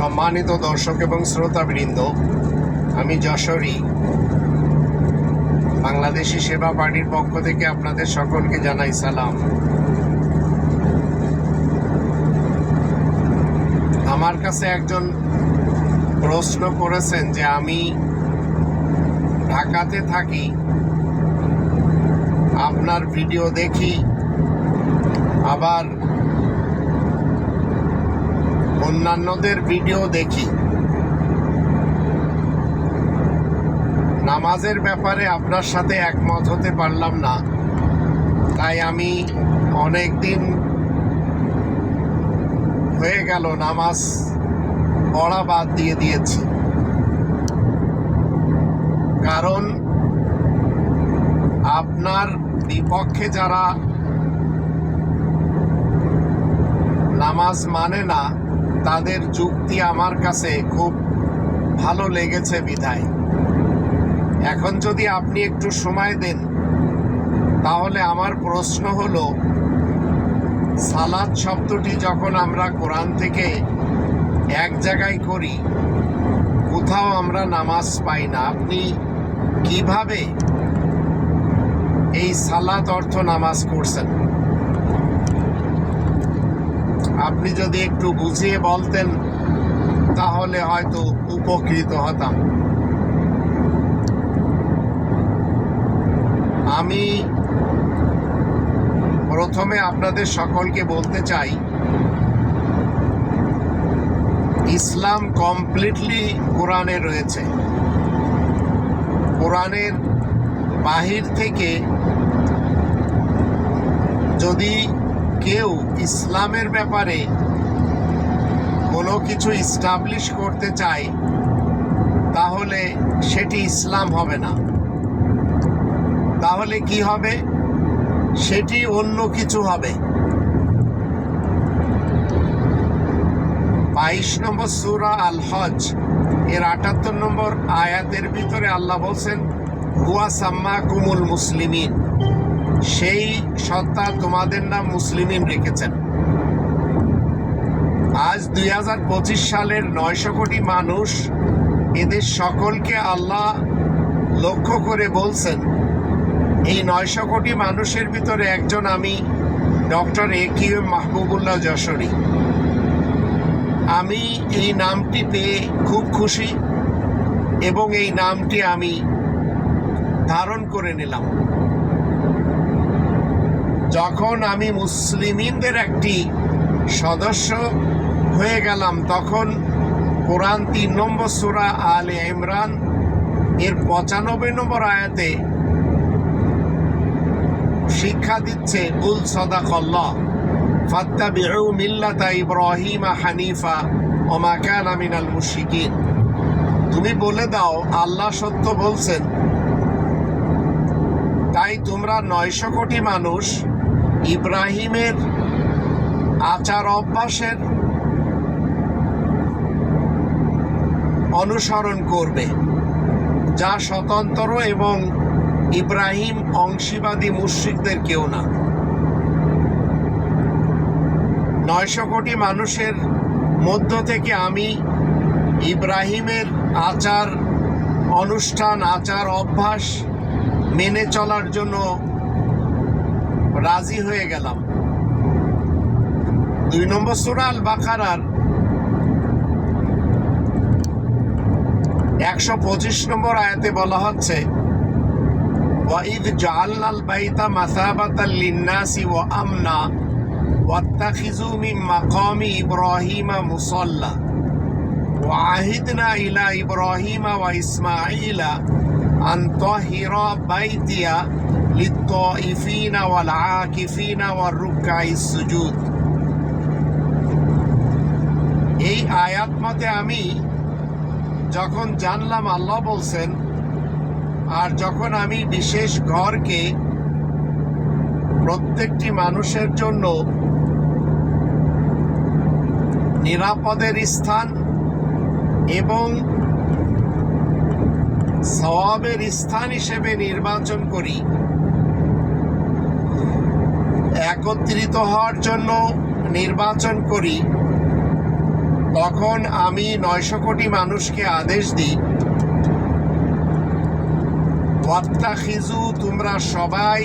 সম্মানিত দর্শক এবং শ্রোতাবৃন্দ, আমি যশোরী। বাংলাদেশি সেবা পার্টির পক্ষ থেকে আপনাদের সকলকে জানাই সালাম। আমার কাছে একজন প্রশ্ন করেছেন যে আমি ঢাকাতে থাকি, আপনার ভিডিও দেখি, আবার অন্যান্যদের ভিডিও দেখি। নামাজের ব্যাপারে আপনার সাথে একমত হতে পারলাম না। তাই আমি অনেক দিন হয়ে গেল নামাজ পড়া বাদ দিয়ে দিয়েছি। কারণ আপনার বিপক্ষে যারা নামাজ মানে না তাদের যুক্তি আমার কাছে খুব ভালো লেগেছে বিধায়। এখন যদি আপনি একটু সময় দেন, তাহলে আমার প্রশ্ন হলো, সালাদ শব্দটি যখন আমরা কোরআন থেকে এক জায়গায় করি, কোথাও আমরা নামাজ পাই না। আপনি কীভাবে এই সালাত অর্থ নামাজ করছেন? আপনি যদি একটু বুঝিয়ে বলতেন, তাহলে হয়তো উপকৃত হতাম। আমি প্রথমে আপনাদের সকলকে বলতে চাই, ইসলাম কমপ্লিটলি কোরআনে রয়েছে। কোরআনের বাহির থেকে যদি কেউ ইসলামের ব্যাপারে কোনো কিছু ইস্টাবলিশ করতে চায়, তাহলে সেটি ইসলাম হবে না। তাহলে কি হবে? সেটি অন্য কিছু হবে। বাইশ নম্বর সুরা আল হজ এর আটাত্তর নম্বর আয়াতের ভিতরে আল্লাহ বলছেন, হুয়া সাম্মা কুমুল মুসলিমিন। সেই সত্তা তোমাদের নাম মুসলিমিন রেখেছেন। আজ দুই হাজার পঁচিশ সালের নয়শো কোটি মানুষ এদের সকলকে আল্লাহ লক্ষ্য করে বলছেন, এই নয়শো কোটি মানুষের ভিতরে একজন আমি doctor A Q Mahbubullah Jashori. আমি এই নামটি পেয়ে খুব খুশি এবং এই নামটি আমি ধারণ করে নিলাম। যখন আমি মুসলিমিনদের একটি সদস্য হয়ে গেলাম, তখন কোরআন তিন নম্বর সুরা আলে ইমরান, এর পঁচানব্বই নম্বর আয়াতে শিক্ষা দিচ্ছে উল সদাকল্লাহ, ফাত্তাবিউ মিল্লাতা ইব্রাহিমা হানিফা ওমা কানা মিনাল মুশরিকিন। তুমি বলে দাও, আল্লাহ সত্য বলছেন। তাই তোমরা নয়শো কোটি মানুষ ইব্রাহিমের আচার অভ্যাসের অনুসরণ করবে, যা স্বতন্ত্র এবং ইব্রাহিম অংশীবাদী মুশ্রিকদের কেউ না। নয়শো কোটি মানুষের মধ্য থেকে আমি ইব্রাহিমের আচার, অনুষ্ঠান, আচার, অভ্যাস মেনে চলার জন্য রাজি হয়ে গেলাম দুই নম্বর সুরাল বাখারার একশো পঁচিশ নম্বর আয়াতে বলা হচ্ছে ওয়াইদ জাআলনাল বাইতা মাসাবাতাল লিন্নাসি ওয়া আমনা واتخذوا من مقام إبراهيم مصلى وعهدنا إلى إبراهيم وإسماعيل أن طهر بيتي للطائفين والعاكفين والركع السجود এই আয়াত মতে আমি যখন জানলাম আল্লাহ বলছেন আর যখন আমি বিশেষ ঘরকে প্রত্যেকটি মানুষের জন্য নিরাপদের স্থান এবং সওয়াবের স্থান হিসেবে নির্বাচন করি একত্রিত হওয়ার জন্য নির্বাচন করি। তখন আমি নয়শো কোটি মানুষকে আদেশ দিই। ওয়াত্তাখিজু তোমরা সবাই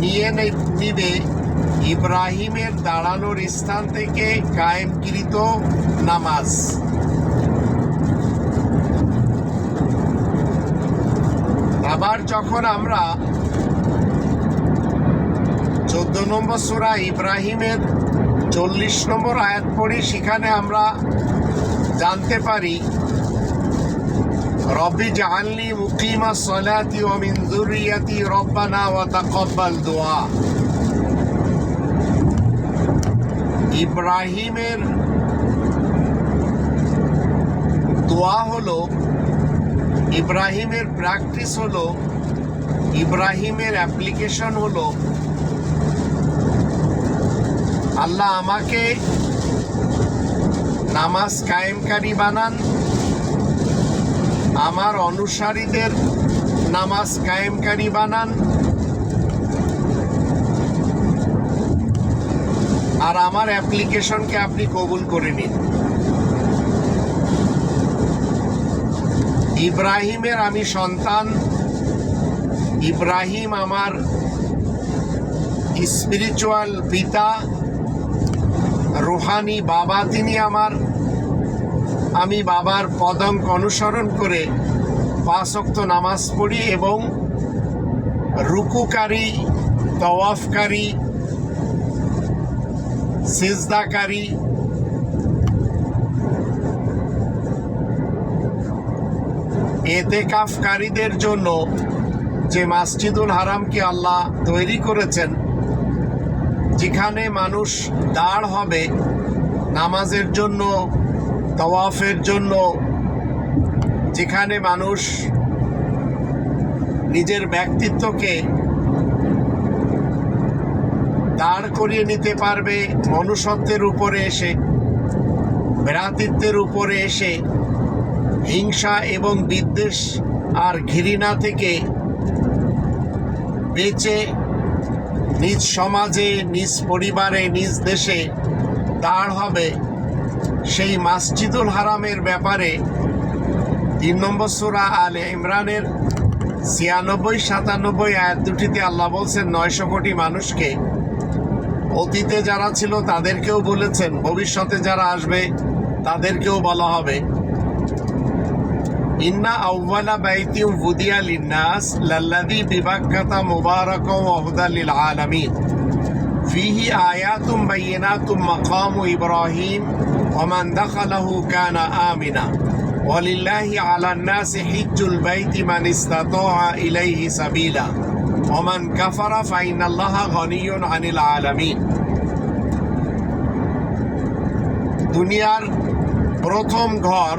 নিয়ে নিবে। ইব্রাহিমের দাঁড়ানোর স্থান থেকে কায়েমকৃত নামাজ। আবার যখন আমরা চোদ্দ নম্বর সুরা ইব্রাহিমের চল্লিশ নম্বর আয়াত পড়ি, সেখানে আমরা জানতে পারি, রব্বি জাহানলি মুকিমা সলাতি ও মিন যুররিয়াতি রব্বানা ওয়া তাকাব্বাল দোয়া ইব্রাহিমের দোয়া হলো, ইব্রাহিমের প্র্যাকটিস হলো, ইব্রাহিমের অ্যাপ্লিকেশন হলো আল্লাহ আমাকে নামাজ কায়েমকারী বানান। আমার অনুসারীদের নামাজ কায়েমকারী বানান। আর আমার অ্যাপ্লিকেশনকে আপনি কবুল করে নিন। ইব্রাহিমের আমি সন্তান। ইব্রাহিম আমার স্পিরিচুয়াল পিতা। রুহানি বাবা, তিনি আমার, আমি বাবার পদঙ্ক অনুসরণ করে পাঁচক্ত নামাজ পড়ি এবং রুকুকারী, তওয়াফকারী, সিজদাকারী, এতেকাফকারীদের জন্য যে মাসজিদুল হারামকে আল্লাহ তৈরি করেছেন যেখানে মানুষ দাঁড় হবে নামাজের জন্য, তওয়াফের জন্য, যেখানে মানুষ নিজের ব্যক্তিত্বকে দাঁড় করিয়ে নিতে পারবে, মনুষ্যত্বের উপরে এসে, ভ্রাতৃত্বের উপরে এসে, হিংসা এবং বিদ্বেষ আর ঘৃণা থেকে বেঁচে নিজ সমাজে, নিজ পরিবারে, নিজ দেশে দাঁড় হবে সেই মাসজিদুল হারামের ব্যাপারে তিন নম্বর সুরা আলে ইমরানের ছিয়ানব্বই, সাতানব্বই আয়াত দুটিতে আল্লাহ বলছেন, নয়শো কোটি মানুষকে অতীতে যারা ছিল তাদেরকেও বলেছেন, ভবিষ্যতে যারা আসবে তাদেরকেও বলা হবে। ইন্না আউ্বালা বাইতিম বুদিয়া লিন্নাস লাল্লাদি বিবাক্কাতা মুবারাক ওয়া হুদা লিল আলামিন ফিহি আয়াতুম বাইয়িনাতুম মাকামু ইব্রাহিম ওয়া মান দাখালাহু কানা আমিনা ولله على الناس حج البيت من استطاع إليه سبيلا ومن كفر فإن الله غني عن العالمين দুনিয়ার প্রথম ঘর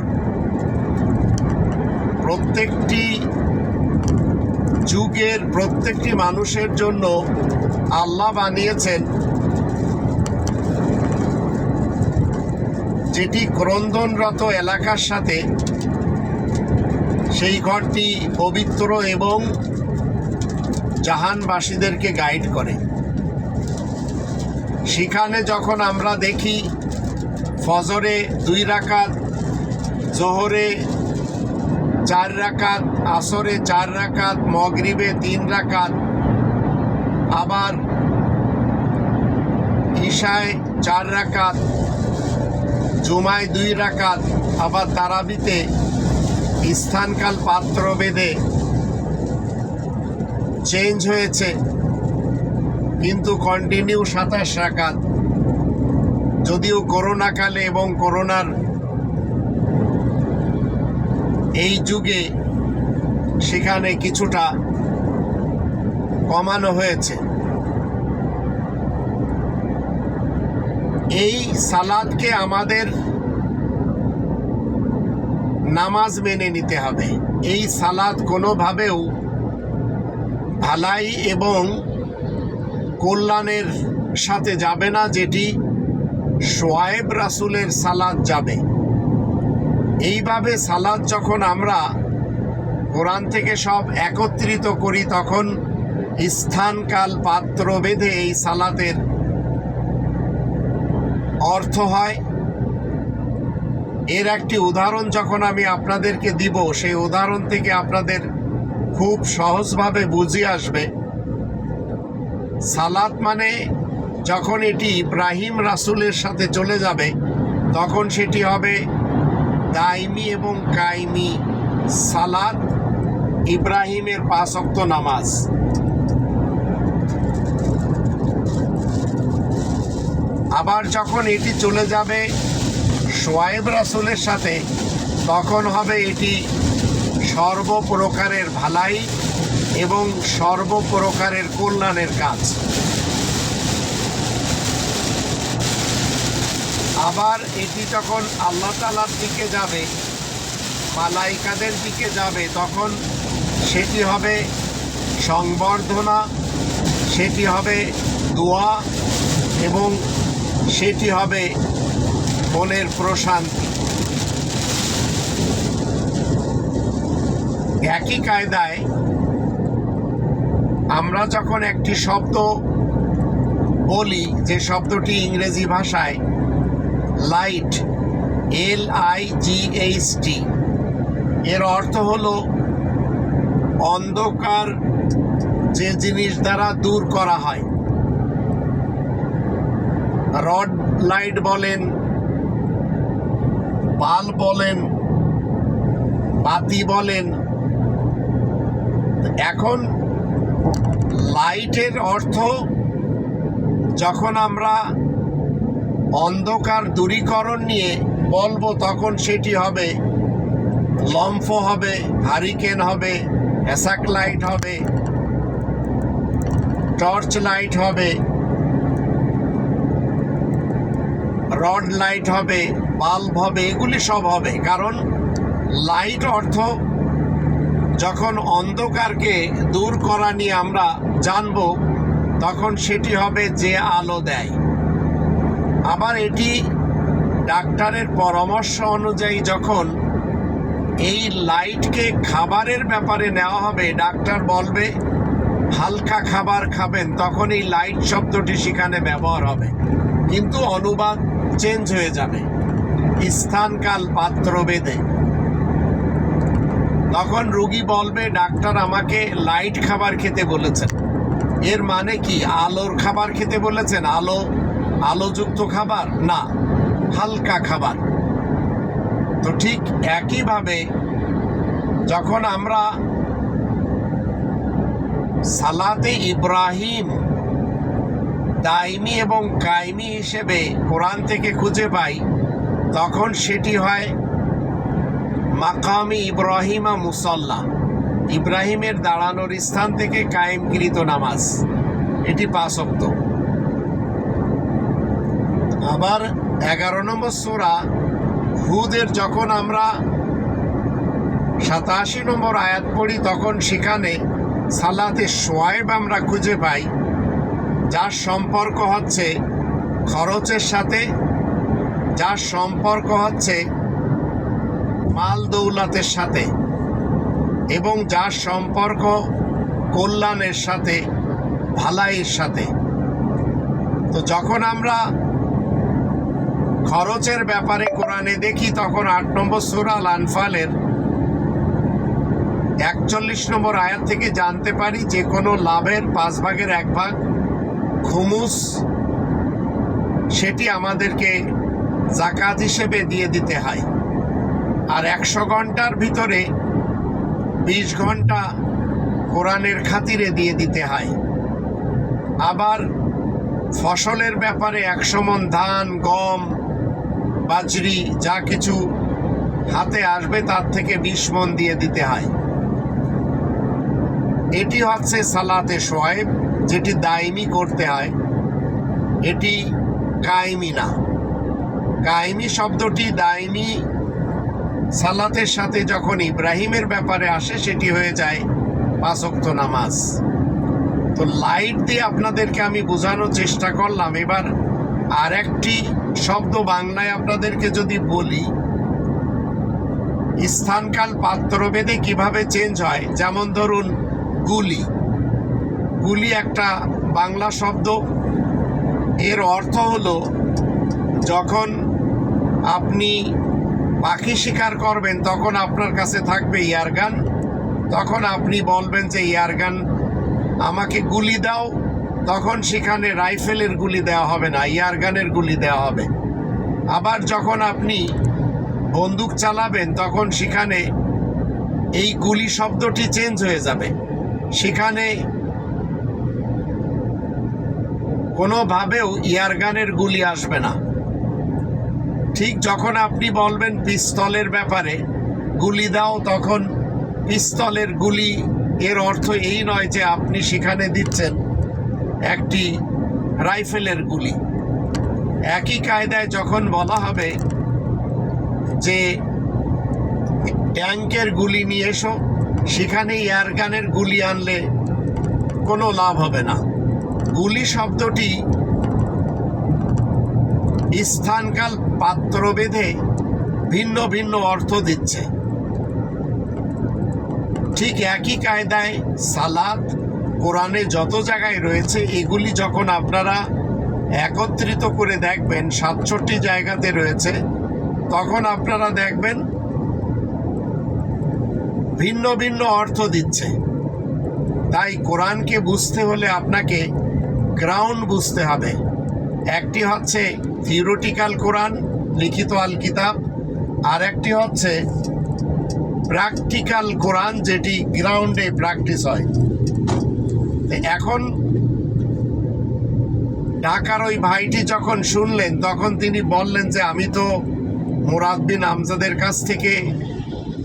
প্রত্যেকটি যুগের, প্রত্যেকটি মানুষের জন্য আল্লাহ বানিয়েছেন যেটি ক্রন্দনরত এলাকার সাথে সেই ঘরটি পবিত্র এবং জাহানবাসীদেরকে গাইড করে। সেখানে যখন আমরা দেখি, ফজরে দুই রাকাত, জোহরে চার রাকাত আসরে, চার রাকাত মগরিবে, তিন রাকাত আবার ঈশায় চার রাকাত, জুমায় দুই রাকাত, আবার তারাবিতে স্থানকাল পাত্র বেঁধে চেঞ্জ হয়েছে। কিন্তু কন্টিনিউ সাতাশ রাকাত। যদিও করোনাকালে এবং করোনার এই যুগে সেখানে কিছুটা কমানো হয়েছে। এই সালাদকে আমাদের নামাজ মেনে নিতে হবে। এই সালাদ কোনোভাবেও ভালাই এবং কল্যাণের সাথে যাবে না, যেটি সোয়েব রাসুলের সালাদ যাবে। এইভাবে সালাদ যখন আমরা কোরআন থেকে সব একত্রিত করি, তখন স্থানকাল পাত্র বেঁধে এই সালাতের অর্থ হয়। এর একটি উদাহরণ যখন আমি আপনাদেরকে দিব, সেই উদাহরণ থেকে আপনাদের খুব সহজভাবে বুঝে আসবে। সালাত মানে যখন এটি ইব্রাহিম রাসুলের সাথে চলে যাবে, তখন সেটি হবে দাইমি এবং কাইমি সালাত ইব্রাহিমের পাঁচক্ত নামাজ। আবার যখন এটি চলে যাবে সোয়েব রাসুলের সাথে, তখন হবে এটি সর্বপ্রকারের ভালাই এবং সর্বপ্রকারের কল্যাণের কাজ। আবার এটি যখন আল্লাহ তালার দিকে যাবে, মালাইকাদের দিকে যাবে, তখন সেটি হবে সংবর্ধনা, সেটি হবে দোয়া এবং সেটি হবে মনের প্রশান্তি। একই কায়দায় আমরা যখন একটি শব্দ বলি, যে শব্দটি ইংরেজি ভাষায় light L I G H T এর অর্থ হলো অন্ধকার যে জিনিস দ্বারা দূর করা হয়। রড লাইট বলেন বাল বলেন, বাতি বলেন। এখন লাইটের অর্থ যখন আমরা অন্ধকার দূরীকরণ নিয়ে বলব তখন সেটি হবে। লম্ফ হবে, হারিকেন হবে অ্যাসাক লাইট হবে, টর্চ লাইট হবে, রড লাইট হবে, বাল্ব হবে, এগুলি সব হবে। কারণ লাইট অর্থ যখন অন্ধকারকে দূর করা নিয়ে আমরা জানব, তখন সেটি হবে যে আলো দেয়। আবার এটি ডাক্তারের পরামর্শ অনুযায়ী যখন এই লাইটকে খাবারের ব্যাপারে নেওয়া হবে, ডাক্তার বলবে, হালকা খাবার খাবেন, তখন এই লাইট শব্দটি সেখানে ব্যবহার হবে। কিন্তু অনুবাদ চেঞ্জ হয়ে যাবে। স্থানকাল পাত্র বেঁধে তখন রুগী বলবে, ডাক্তার আমাকে লাইট খাবার খেতে বলেছেন। এর মানে কি? আলোর খাবার খেতে বলেছেন? আলো আলোযুক্ত খাবার? না, হালকা খাবার। তো ঠিক একইভাবে যখন আমরা সালাতে ইব্রাহিম, দাইমি এবং কাইমি হিসেবে কোরআন থেকে খুঁজে পাই, তখন সেটি হয় মাকামি ইব্রাহিমা মুসল্লা। ইব্রাহিমের দাঁড়ানোর স্থান থেকে কায়েমকৃত নামাজ। এটি পাঁচক্ত আবার এগারো নম্বর সোরা, হুদের যখন আমরা সাতাশি নম্বর আয়াত পড়ি, তখন সেখানে সালাতে সোয়াইব আমরা খুঁজে পাই, যার সম্পর্ক হচ্ছে খরচের সাথে, যার সম্পর্ক হচ্ছে মাল দৌলাতের সাথে এবং যার সম্পর্ক কল্যাণের সাথে, ভালাইয়ের সাথে। তো যখন আমরা খরচের ব্যাপারে কোরআনে দেখি তখন আট নম্বর সুরাল আনফালের একচল্লিশ নম্বর আয়াত থেকে জানতে পারি যে কোনো লাভের পাঁচ ভাগের এক ভাগ খুমুস, সেটি আমাদেরকে জাকাত হিসেবে দিয়ে দিতে হয়। আর একশো ঘণ্টার ভিতরে বিশ ঘণ্টা কোরআনের খাতিরে দিয়ে দিতে হয়। আবার ফসলের ব্যাপারে একশো মন ধান, গম বাজরি যা কিছু হাতে আসবে তার থেকে বিশ মন দিয়ে দিতে হয়। এটি হচ্ছে সালাতে সোয়েব যেটি দায়মি করতে হয়। এটি কায়েমি না। কায়েমি শব্দটি দায়মি সালাতের সাথে যখন ইব্রাহিমের ব্যাপারে আসে, সেটি হয়ে যায় পাঁচক্ত নামাজ। তো লাইট দিয়ে আপনাদেরকে আমি বোঝানোর চেষ্টা করলাম। এবার আর একটি শব্দ বাংলায় আপনাদেরকে যদি বলি, স্থানকাল পাত্রভেদে কীভাবে চেঞ্জ হয়? যেমন ধরুন, গুলি। গুলি একটা বাংলা শব্দ। এর অর্থ হলো, যখন আপনি পাখি শিকার করবেন, তখন আপনার কাছে থাকবে ইয়ারগান। তখন আপনি বলবেন যে, ইয়ারগান, আমাকে গুলি দাও। তখন সেখানে রাইফেলের গুলি দেওয়া হবে না ইয়ারগানের গুলি দেওয়া হবে। আবার যখন আপনি বন্দুক চালাবেন, তখন সেখানে এই গুলি শব্দটি চেঞ্জ হয়ে যাবে। সেখানে কোনোভাবেও ইয়ারগানের গুলি আসবে না। ঠিক যখন আপনি বলবেন পিস্তলের ব্যাপারে গুলি দাও, তখন পিস্তলের গুলি এর অর্থ এই নয় যে আপনি সেখানে দিচ্ছেন। একটি রাইফেলের গুলি। একই কায়দায় যখন বলা হবে যে ট্যাঙ্কের গুলি নিয়ে এসো সেখানে এয়ারগানের গুলি আনলে কোনো লাভ হবে না। গুলি শব্দটি স্থানকাল পাত্র বেঁধে ভিন্ন ভিন্ন অর্থ দিচ্ছে। ঠিক একই কায়দায় সালাদ কোরআনে যত জায়গায় রয়েছে, এগুলি যখন আপনারা একত্রিত করে দেখবেন, সাতষট্টি জায়গাতে রয়েছে, তখন আপনারা দেখবেন ভিন্ন ভিন্ন অর্থ দিচ্ছে। তাই কোরআনকে বুঝতে হলে আপনাকে গ্রাউন্ড বুঝতে হবে। একটি হচ্ছে থিওরিটিক্যাল কোরআন, লিখিত আল কিতাব আর একটি হচ্ছে প্র্যাকটিক্যাল কোরআন, যেটি গ্রাউন্ডে প্র্যাকটিস হয়। এখন ঢাকার ওই ভাইটি যখন শুনলেন, তখন তিনি বললেন যে, আমি তো মুরাদ বিন আমজাদের কাছ থেকে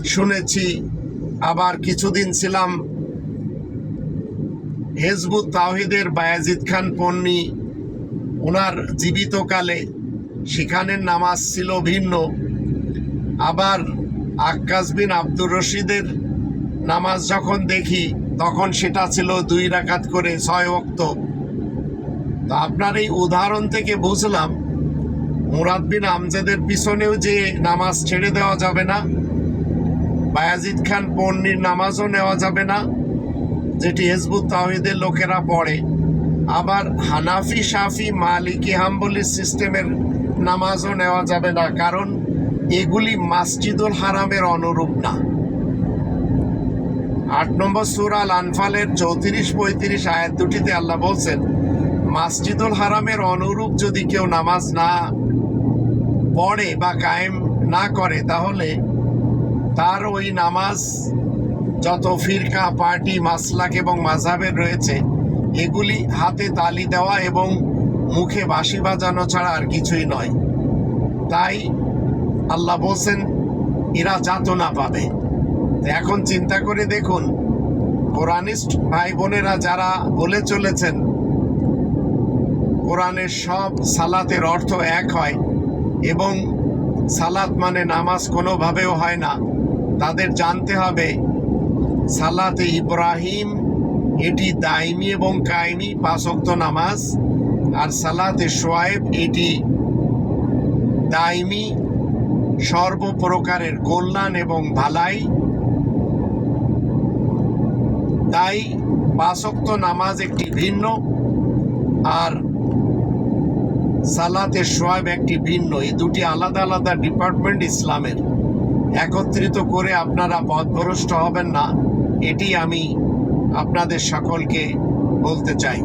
শুনেছি, আবার কিছুদিন ছিলাম হেজবুত তাহিদের বায়াজিদ খান পন্নী ওনার জীবিতকালে সেখানের নামাজ ছিল ভিন্ন, আবার আক্কাস বিন আব্দুর রশিদের নামাজ যখন দেখি, তখন সেটা ছিল দুই রাকাত করে ছয় অক্ত তো আপনার এই উদাহরণ থেকে বুঝলাম, মুরাদ বিন আমজাদের পিছনেও যে নামাজ ছেড়ে দেওয়া যাবে না, বায়াজিদ খান পন্নির নামাজও নেওয়া যাবে না, যেটি হেজবুত তাহিদের লোকেরা পড়ে। আবার হানাফি সাফি মালিকি হাম্বলি সিস্টেমের নামাজও নেওয়া যাবে না, কারণ এগুলি মাসজিদুল হারামের অনুরূপ না। আট নম্বর সুরাল আনফালের চৌত্রিশ, পঁয়ত্রিশ আয়াত দুটিতে আল্লাহ বলছেন, মাসজিদুল হারামের অনুরূপ যদি কেউ নামাজ না পড়ে বা কায়েম না করে, তাহলে তার ওই নামাজ যত ফিরকা, পার্টি, মাসলাক এবং মাঝাবের রয়েছে, এগুলি হাতে তালি দেওয়া এবং মুখে বাঁশি বাজানো ছাড়া আর কিছুই নয়। তাই আল্লাহ বলছেন, এরা যাতনা পাবে। এখন চিন্তা করে দেখুন, কোরআনিস্ট ভাই বোনেরা যারা বলে চলেছেন, কোরআনের সব সালাতের অর্থ এক হয় এবং সালাত মানে নামাজ কোনোভাবেও হয় না। তাদের জানতে হবে, সালাতে ইব্রাহিম, এটি দাইমি এবং কায়েমি পাঁচক্ত নামাজ, আর সালাতে সোয়াইব, এটি দাইমি, সর্বপ্রকারের কল্যাণ এবং ভালাই। তাই পাঁচক্ত নামাজ একটি ভিন্ন আর সালাতে সোয়াব একটি ভিন্ন। এই দুটি আলাদা আলাদা ডিপার্টমেন্ট ইসলামের। একত্রিত করে আপনারা পথভ্রষ্ট হবেন না, এটি আমি আপনাদের সকলকে বলতে চাই।